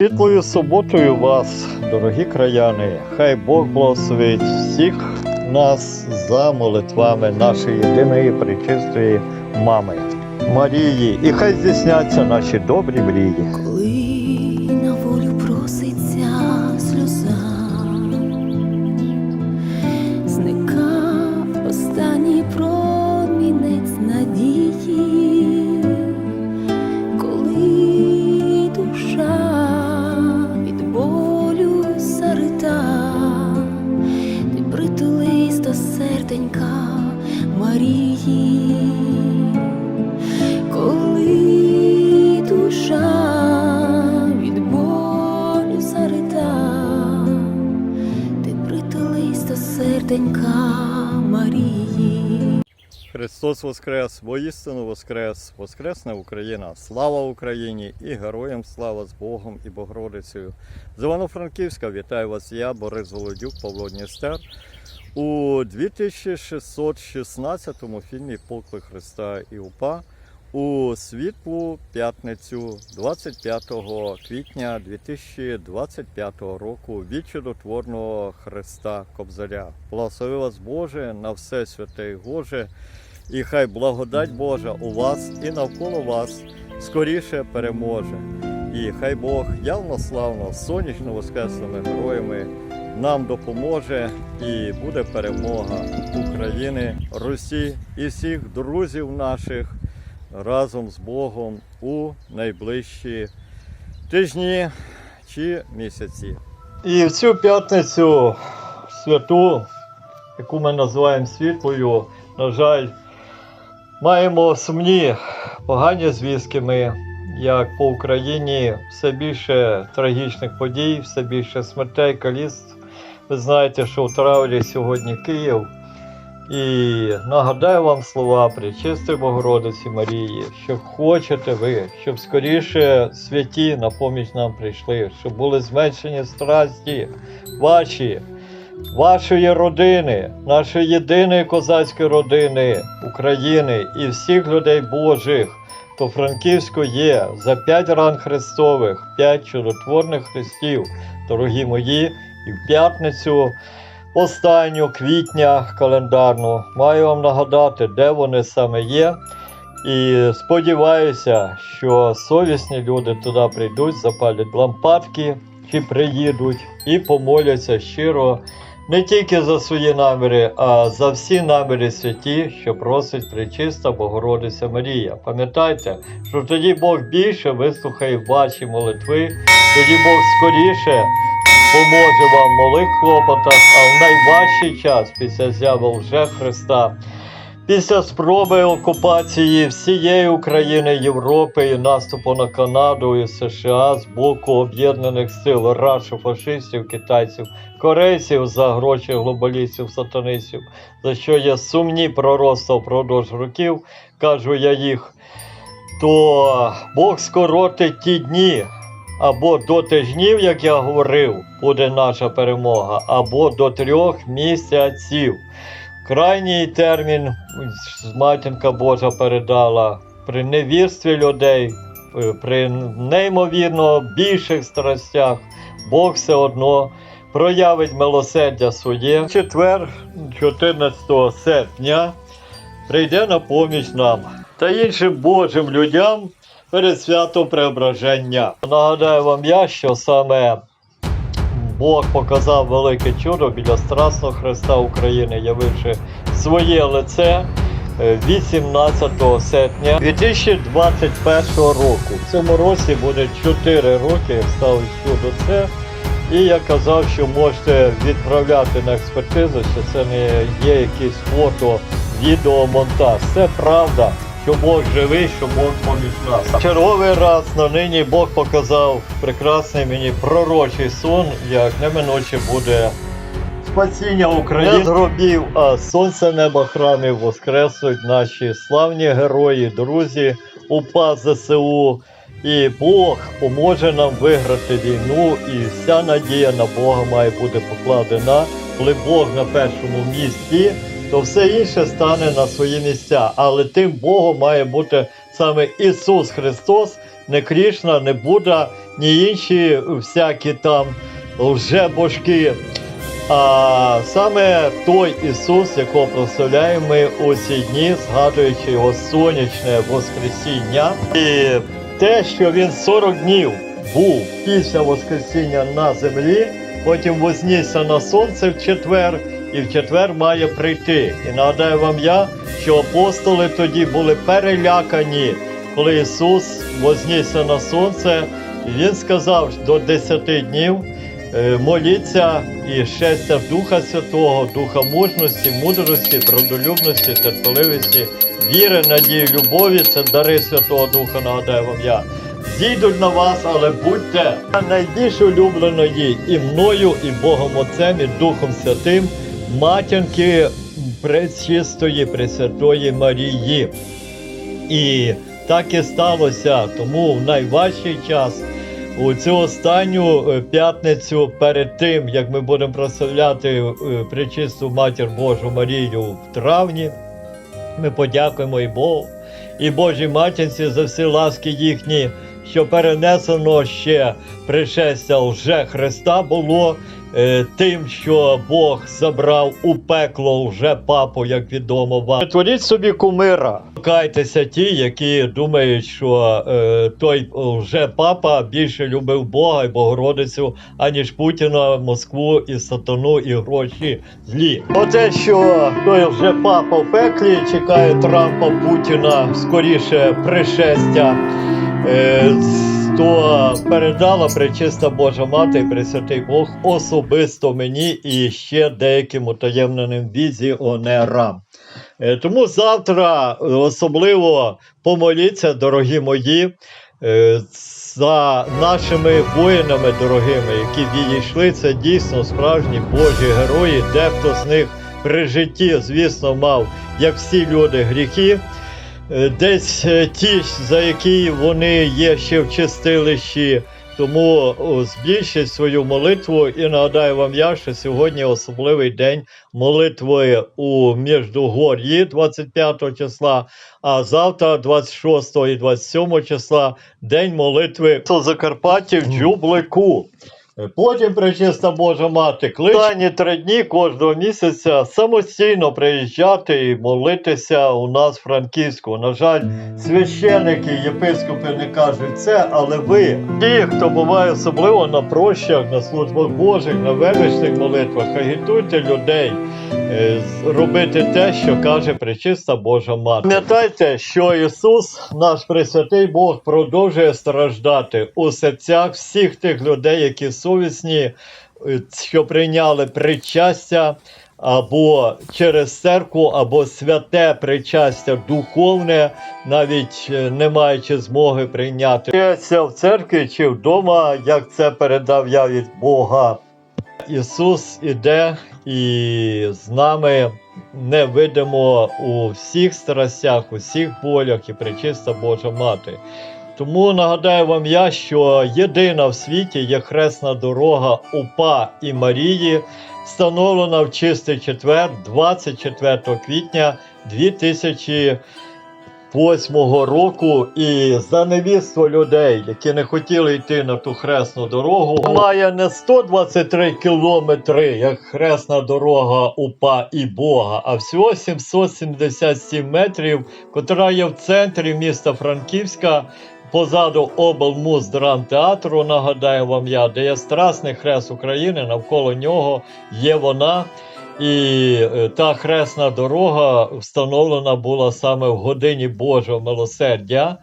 Світлою суботою вас, дорогі краяни, хай Бог благословить всіх нас за молитвами нашої єдиної причистої мами Марії, і хай здійсняться наші добрі мрії. Христос Воскрес, воістину Воскрес, Воскресне Україна, слава Україні і героям слава з Богом і Богородицею. З Івано-Франківська вітаю вас я, Борис Голодюк, Павло Дністер. У 2616 фільмі Поклик Христа і УПА у світлу п'ятницю 25 квітня 2025 року від чудотворного Христа Кобзаря. Благослови вас Боже на все святе і Боже, і хай благодать Божа у вас і навколо вас скоріше переможе. І хай Бог явно славно, сонячно воскресними героями нам допоможе і буде перемога України, Русі і всіх друзів наших разом з Богом у найближчі тижні чи місяці. І в цю п'ятницю святу, яку ми називаємо світлою, на жаль, маємо сумні погані звістки ми, як по Україні все більше трагічних подій, все більше смертей, каліцтв. Ви знаєте, що в травлі сьогодні Київ. І нагадаю вам слова Пречистої Богородиці Марії, що хочете ви, щоб скоріше святі на поміч нам прийшли, щоб були зменшені страсті ваші, вашої родини, нашої єдиної козацької родини України і всіх людей Божих, то Франківську є за п'ять ран Христових, п'ять чудотворних хрестів, дорогі мої, і в п'ятницю останню квітня календарну. Маю вам нагадати, де вони саме є. І сподіваюся, що совісні люди туди прийдуть, запалять лампадки чи приїдуть і помоляться щиро не тільки за свої наміри, а за всі наміри святі, що просить причиста Богородиця Марія. Пам'ятайте, що тоді Бог більше вислухає ваші молитви, тоді Бог скоріше поможе вам в малих клопотах, а в найважчий час після зяви вже Христа, після спроби окупації всієї України, Європи і наступу на Канаду і США з боку об'єднаних сил рашу, фашистів, китайців, корейців за гроші глобалістів, сатанистів, за що є сумні пророцтва впродовж років, кажу я їх, то Бог скоротить ті дні, або до тижнів, як я говорив, буде наша перемога, або до трьох місяців. Крайній термін матінка Божа передала при невірстві людей, е, при неймовірно більших страстях, Бог все одно проявить милосердя своє. Четвер, 14 серпня, прийде на поміч нам та іншим Божим людям перед святом Преображення. Нагадаю вам я, що саме Бог показав велике чудо біля Страсного Христа України, явивши своє лице е, 18 серпня 2021 року. В цьому році буде 4 роки, як стало чудо це. І я казав, що можете відправляти на експертизу, що це не є якийсь фото, відеомонтаж. Це правда, що Бог живий, що Бог поміж нас. Черговий раз на нині Бог показав прекрасний мені пророчий сон, як неминуче буде спасіння України не з гробів, а сонце неба храмів воскреснуть наші славні герої, друзі, УПА ЗСУ. І Бог поможе нам виграти війну, і вся надія на Бога має бути покладена. Коли Бог на першому місці, то все інше стане на свої місця. Але тим Богом має бути саме Ісус Христос, не Крішна, не Будда, ні інші всякі там лжебожки. А саме той Ісус, якого прославляємо ми у ці дні, згадуючи його сонячне Воскресіння. І те, що він 40 днів був після Воскресіння на землі, потім вознісся на сонце в четвер, і в четвер має прийти. І нагадаю вам я, що апостоли тоді були перелякані, коли Ісус вознісся на сонце, і Він сказав до 10 днів. Е, Моліться і щастя Духа Святого, Духа мужності, мудрості, правдолюбності, терпеливості, віри, надії, любові це дари Святого Духа, нагадаю вам я. Зійдуть на вас, але будьте найбільш улюбленої і мною, і Богом Отцем, і Духом Святим, матінки Пречистої, Пресвятої Марії. І так і сталося, тому в найважчий час. У цю останню е, п'ятницю перед тим, як ми будемо прославляти е, Пречисту Матір Божу Марію в травні, ми подякуємо і Богу, і Божій Матінці за всі ласки їхні, що перенесено ще пришестя лже Христа було тим, що Бог забрав у пекло лже папу, як відомо вам. Творіть собі кумира. Кайтеся ті, які думають, що е, той лже папа більше любив Бога і Богородицю, аніж Путіна, Москву і сатану, і гроші злі. Оце, що той лже папа в пеклі чекає Трампа Путіна скоріше пришестя. Е, то передала пречиста Божа Мати і Пресвятий Бог особисто мені і ще деяким утаємненим візіонерам. Е, Тому завтра е, особливо помоліться, дорогі мої, е, за нашими воїнами дорогими, які відійшли. Це дійсно справжні Божі герої. Дехто з них при житті, звісно, мав, як всі люди, гріхи. Е, Десь е, ті, за які вони є ще в чистилищі, тому збільшіть свою молитву і нагадаю вам я, що сьогодні особливий день молитви у Міждугор'ї 25 числа, а завтра, 26 і 27 числа, день молитви у Закарпатті в Джублику. Потім пречиста Божа мати кличе останні три дні кожного місяця самостійно приїжджати і молитися у нас в Франківську. На жаль, священики, єпископи не кажуть це, але ви, ті, хто буває особливо на прощах, на службах Божих, на величних молитвах, агітуйте людей робити те, що каже пречиста Божа мати. Пам'ятайте, що Ісус, наш Пресвятий Бог, продовжує страждати у серцях всіх тих людей, які совісні, е, що прийняли причастя. Або через церкву, або святе причастя духовне, навіть е, не маючи змоги прийняти в церкві чи вдома, як це передав я від Бога. Ісус іде і з нами невидимо у всіх страстях, у всіх болях і причиста Божа Мати. Тому нагадаю вам я, що єдина в світі є хресна дорога УПА і Марії, встановлена в чистий четвер, 24 квітня 2008 року. І за невіство людей, які не хотіли йти на ту хресну дорогу, має не 123 кілометри, як хресна дорога УПА і Бога, а всього 777 метрів, котра є в центрі міста Франківська. Позаду облмуздрамтеатру, нагадаю вам я, де є Страсний хрест України, навколо нього є вона. І е, та хресна дорога встановлена була саме в годині Божого милосердя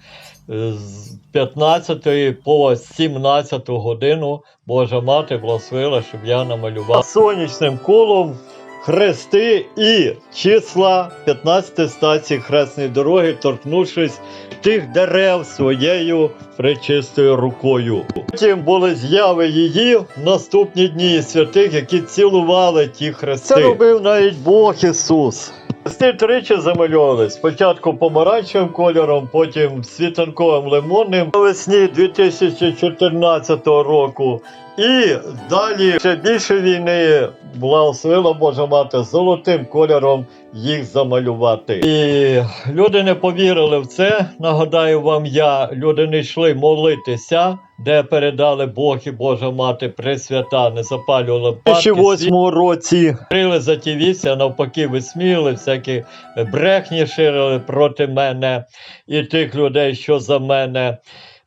е, з 15 по 17 годину Божа мати благословила, щоб я намалював сонячним колом хрести і числа 15 стацій хресної дороги, торкнувшись тих дерев своєю пречистою рукою. Потім були зяви її в наступні дні святих, які цілували ті хрести. Це робив навіть Бог Ісус. Хрести тричі замальовували. Спочатку помаранчевим кольором, потім світанковим лимонним. Навесні 2014 року І далі ще більше війни благословила Божа мати золотим кольором їх замалювати. І люди не повірили в це. Нагадаю вам, я люди не йшли молитися, де передали Бог і Божа мати Пресвята, не запалювали в 2008 році. Крили за ті віці, а навпаки, висміяли, всякі брехні ширили проти мене і тих людей, що за мене.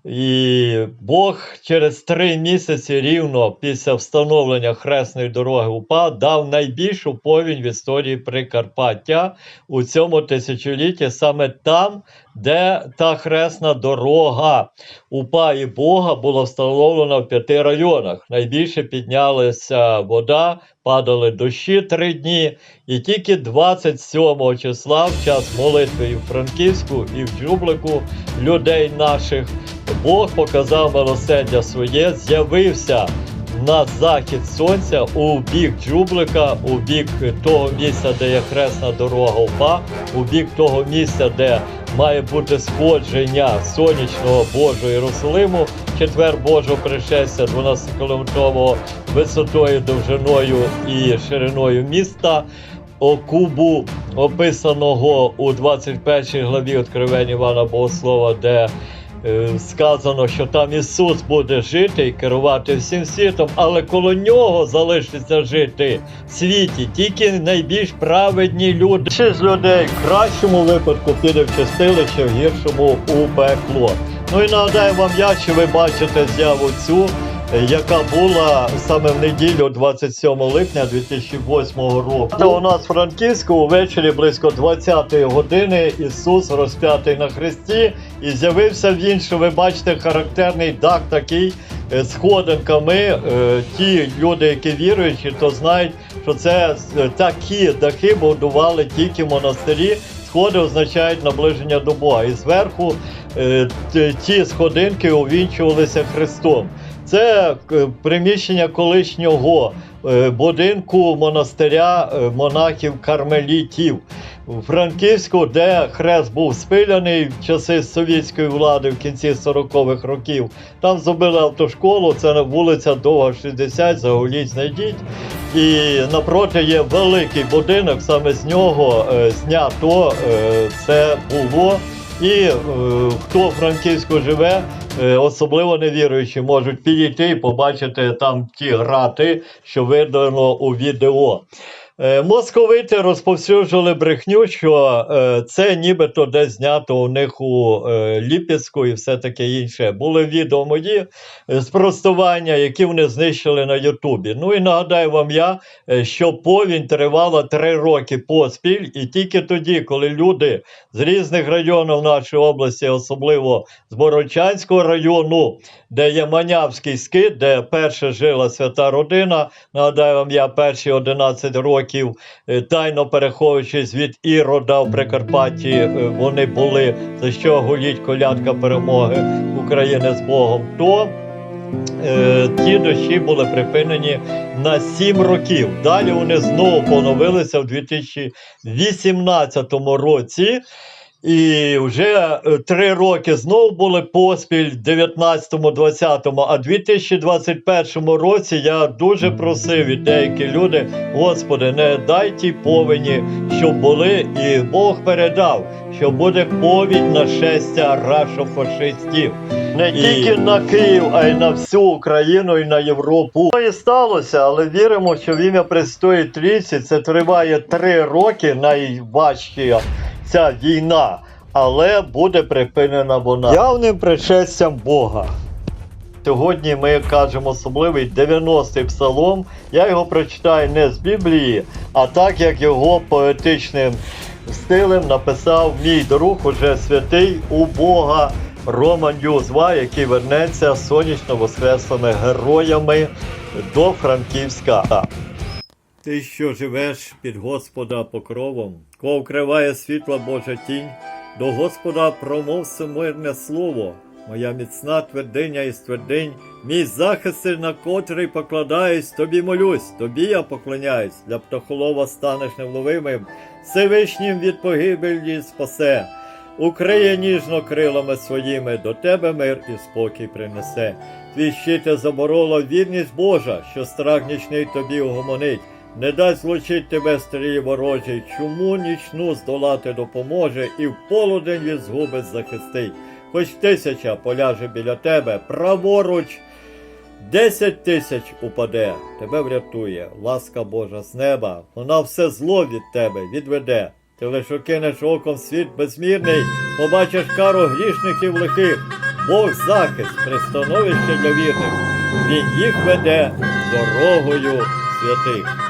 І Бог через три місяці рівно після встановлення хресної дороги УПА дав найбільшу повінь в історії Прикарпаття у цьому тисячолітті, саме там, де та хресна дорога УПА і Бога була встановлена в п'яти районах. Найбільше піднялася вода, падали дощі три дні, і тільки 27 числа, в час молитви і в Франківську, і в Джублику людей наших, Бог показав милосердя своє, з'явився на захід сонця у бік Джублика, у бік того місця, де є хресна дорога УПА, у бік того місця, де має бути сходження сонячного Божого Єрусалиму, четвер Божого пришестя 12-кілометрового висотою, довжиною і шириною міста. Окубу, описаного у 21 главі Откровення Івана Богослова, де сказано, що там Ісус буде жити і керувати всім світом, але коло нього залишиться жити в світі тільки найбільш праведні люди. з людей в кращому випадку піде в чистилище, в гіршому у пекло. Ну і нагадаю вам я, що ви бачите з'яву цю яка була саме в неділю 27 липня 2008 року. Та у нас в Франківську увечері близько 20-ї години Ісус розп'ятий на хресті і з'явився він, що ви бачите, характерний дах такий е, з ходинками. Е, Ті люди, які віруючі, то знають, що це е, такі дахи будували тільки монастирі. Сходи означають наближення до Бога. І зверху ті сходинки увінчувалися Христом. Це е, приміщення колишнього е, будинку монастиря е, монахів-кармелітів у Франківську, де хрест був спиляний в часи совєтської влади в кінці 40-х років. Там зробили автошколу, це вулиця Довга 60, загуліть, знайдіть. І напроти є великий будинок, саме з нього знято це було. І е, хто в Франківську живе, особливо невіруючі, можуть підійти і побачити там ті грати, що видано у відео. Е, Московити розповсюджували брехню, що е, це нібито десь знято у них у е, Ліпецьку і все таке інше. Були відео мої спростування, які вони знищили на Ютубі. Ну і нагадаю вам я, що повінь тривала три роки поспіль, і тільки тоді, коли люди з різних районів нашої області, особливо з Борочанського району, де є Манявський скит, де перше жила свята родина. Нагадаю вам, я перші 11 років, е, тайно переховуючись від Ірода в Прикарпатті, е, вони були за що гуліть колядка перемоги України з Богом. То е, ті дощі були припинені на 7 років. Далі вони знову поновилися в 2018 році. І вже е, три роки знову були поспіль в 19-му, 20-му, а в 2021 році я дуже просив і деякі люди, Господи, не дай ті повені, щоб були, і Бог передав, що буде повінь нашестя рашофашистів. Не І- тільки на Київ, а й на всю Україну і на Європу. Ну і сталося, але віримо, що в ім'я Престої Трійці це триває три роки найважча ця війна, але буде припинена вона явним пришестям Бога. Сьогодні ми кажемо особливий 90-й псалом. Я його прочитаю не з Біблії, а так як його поетичним стилем написав мій друг, уже святий у Бога Роман Юзва, який вернеться сонячно воскреслими героями до Франківська. Ти, що живеш під Господа покровом, кого вкриває світла Божа тінь, до Господа промов мирне слово, моя міцна твердиня із твердинь, мій захист, на котрий покладаюсь, тобі молюсь, тобі я поклоняюсь, для птахолова станеш невловимим, Всевишнім від погибелі спасе. Укриє ніжно крилами своїми, до тебе мир і спокій принесе. Твій щите заборола вірність Божа, що страх нічний тобі угомонить. Не дасть злучить тебе стрій ворожий, чому нічну здолати допоможе, і в полудень від згуби захистить. Хоч тисяча поляже біля тебе, праворуч десять тисяч упаде, тебе врятує, ласка Божа з неба, вона все зло від тебе відведе. Ти лиш окинеш оком світ безмірний, побачиш кару грішників лихих, Бог захист, пристановище для вірних, Він їх веде дорогою святих.